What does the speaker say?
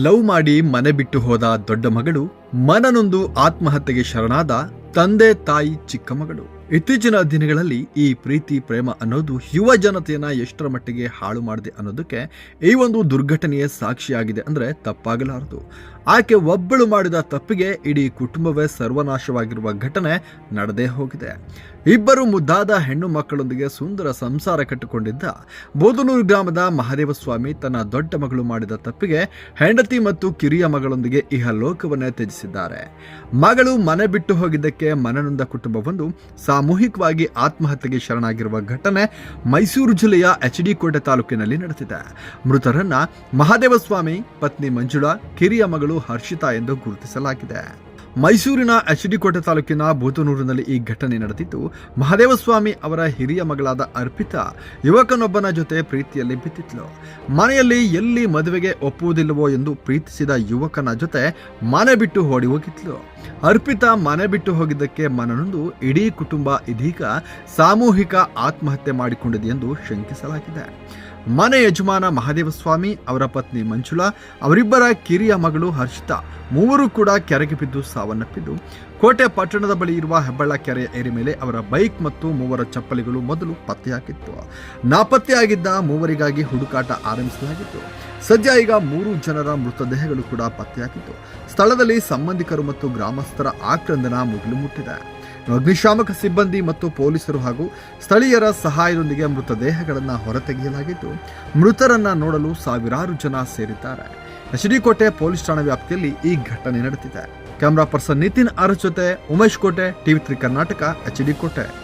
Love ಮಾಡಿ ಮನೆ ಬಿಟ್ಟು ಹೋದ ದೊಡ್ಡ ಮಗಳು, ಮನನೊಂದು ಆತ್ಮಹತ್ಯೆಗೆ ಶರಣಾದ ತಂದೆ ತಾಯಿ ಚಿಕ್ಕ ಮಗಳು. ಇತ್ತೀಚಿನ ದಿನಗಳಲ್ಲಿ ಈ ಪ್ರೀತಿ, ಪ್ರೇಮ ಅನ್ನೋದು ಯುವ ಜನತೆಯನ್ನ ಎಷ್ಟರ ಮಟ್ಟಿಗೆ ಹಾಳು ಮಾಡಿದೆ ಅನ್ನೋದಕ್ಕೆ ಈ ಒಂದು ದುರ್ಘಟನೆಯ ಸಾಕ್ಷಿಯಾಗಿದೆ ಅಂದ್ರೆ ತಪ್ಪಾಗಲಾರದು. ಆಕೆ ಒಬ್ಬಳು ಮಾಡಿದ ತಪ್ಪಿಗೆ ಇಡೀ ಕುಟುಂಬವೇ ಸರ್ವನಾಶವಾಗಿರುವ ಘಟನೆ ನಡೆದೇ ಹೋಗಿದೆ. ಇಬ್ಬರು ಮುದ್ದಾದ ಹೆಣ್ಣು ಮಕ್ಕಳೊಂದಿಗೆ ಸುಂದರ ಸಂಸಾರ ಕಟ್ಟಿಕೊಂಡಿದ್ದ ಬೋದನೂರು ಗ್ರಾಮದ ಮಹಾದೇವಸ್ವಾಮಿ ತನ್ನ ದೊಡ್ಡ ಮಗಳು ಮಾಡಿದ ತಪ್ಪಿಗೆ ಹೆಂಡತಿ ಮತ್ತು ಕಿರಿಯ ಮಗಳೊಂದಿಗೆ ಇಹ ಲೋಕವನ್ನೇ ತ್ಯಜಿಸಿದ್ದಾರೆ. ಮಗಳು ಮನೆ ಬಿಟ್ಟು ಹೋಗಿದ್ದಕ್ಕೆ ಮನನೊಂದ ಕುಟುಂಬವೊಂದು ಸಾಮೂಹಿಕವಾಗಿ ಆತ್ಮಹತ್ಯೆಗೆ ಶರಣಾಗಿರುವ ಘಟನೆ ಮೈಸೂರು ಜಿಲ್ಲೆಯ ಎಚ್ ಡಿ ಕೋಟೆ ತಾಲೂಕಿನಲ್ಲಿ ನಡೆದಿದೆ. ಮೃತರನ್ನ ಮಹಾದೇವಸ್ವಾಮಿ, ಪತ್ನಿ ಮಂಜುಳಾ, ಕಿರಿಯ ಮಗಳು ಹರ್ಷಿತಾ ಎಂದು ಗುರುತಿಸಲಾಗಿದೆ. ಮೈಸೂರಿನ ಎಚ್ ಡಿ ಕೋಟೆ ತಾಲೂಕಿನ ಬೂತನೂರಿನಲ್ಲಿ ಈ ಘಟನೆ ನಡೆದಿದ್ದು, ಮಹದೇವಸ್ವಾಮಿ ಅವರ ಹಿರಿಯ ಮಗಳಾದ ಅರ್ಪಿತಾ ಯುವಕನೊಬ್ಬನ ಜೊತೆ ಪ್ರೀತಿಯಲ್ಲಿ ಬಿದ್ದಿದ್ಲು. ಮನೆಯಲ್ಲಿ ಎಲ್ಲಿ ಮದುವೆಗೆ ಒಪ್ಪುವುದಿಲ್ಲವೋ ಎಂದು ಪ್ರೀತಿಸಿದ ಯುವಕನ ಜೊತೆ ಮನೆ ಬಿಟ್ಟು ಓಡಿ ಹೋಗಿದ್ಲು. ಅರ್ಪಿತಾ ಮನೆ ಬಿಟ್ಟು ಹೋಗಿದ್ದಕ್ಕೆ ಮನನೊಂದು ಇಡೀ ಕುಟುಂಬ ಇದೀಗ ಸಾಮೂಹಿಕ ಆತ್ಮಹತ್ಯೆ ಮಾಡಿಕೊಂಡಿದೆ ಎಂದು ಶಂಕಿಸಲಾಗಿದೆ. ಮನೆ ಯಜಮಾನ ಮಹಾದೇವಸ್ವಾಮಿ, ಅವರ ಪತ್ನಿ ಮಂಜುಳಾ, ಅವರಿಬ್ಬರ ಕಿರಿಯ ಮಗಳು ಹರ್ಷಿತಾ, ಮೂವರು ಕೂಡ ಕೆರೆಗೆ ಬಿದ್ದು ಸಾವನ್ನಪ್ಪಿದ್ದು. ಕೋಟೆ ಪಟ್ಟಣದ ಬಳಿ ಇರುವ ಹೆಬ್ಬಳ್ಳ ಕೆರೆಯ ಏರಿ ಮೇಲೆ ಅವರ ಬೈಕ್ ಮತ್ತು ಮೂವರ ಚಪ್ಪಲಿಗಳು ಮೊದಲು ಪತ್ತೆಯಾಗಿತ್ತು. ನಾಪತ್ತೆಯಾಗಿದ್ದ ಮೂವರಿಗಾಗಿ ಹುಡುಕಾಟ ಆರಂಭಿಸಲಾಗಿತ್ತು. ಸದ್ಯ ಈಗ ಮೂರು ಜನರ ಮೃತದೇಹಗಳು ಕೂಡ ಪತ್ತೆಯಾಗಿತ್ತು. ಸ್ಥಳದಲ್ಲಿ ಸಂಬಂಧಿಕರು ಮತ್ತು ಗ್ರಾಮಸ್ಥರ ಆಕ್ರಂದನ ಮುಗಿಲು ಮುಟ್ಟಿದೆ. ಅಗ್ನಿಶಾಮಕ ಸಿಬ್ಬಂದಿ ಮತ್ತು ಪೊಲೀಸರು ಹಾಗೂ ಸ್ಥಳೀಯರ ಸಹಾಯದೊಂದಿಗೆ ಮೃತದೇಹಗಳನ್ನು ಹೊರತೆಗೆಯಲಾಗಿದ್ದು, ಮೃತರನ್ನ ನೋಡಲು ಸಾವಿರಾರು ಜನ ಸೇರಿದ್ದಾರೆ. ಕೋಟೆ ಪೊಲೀಸ್ ಠಾಣಾ ವ್ಯಾಪ್ತಿಯಲ್ಲಿ ಈ ಘಟನೆ ನಡೆದಿದೆ. ಕ್ಯಾಮರಾ ಪರ್ಸನ್ ನಿತಿನ್ ಆರ್ ಜೊತೆ ಉಮೇಶ್ ಕೋಟೆ, ಟಿವಿ ತ್ರೀ ಕರ್ನಾಟಕ ಕೋಟೆ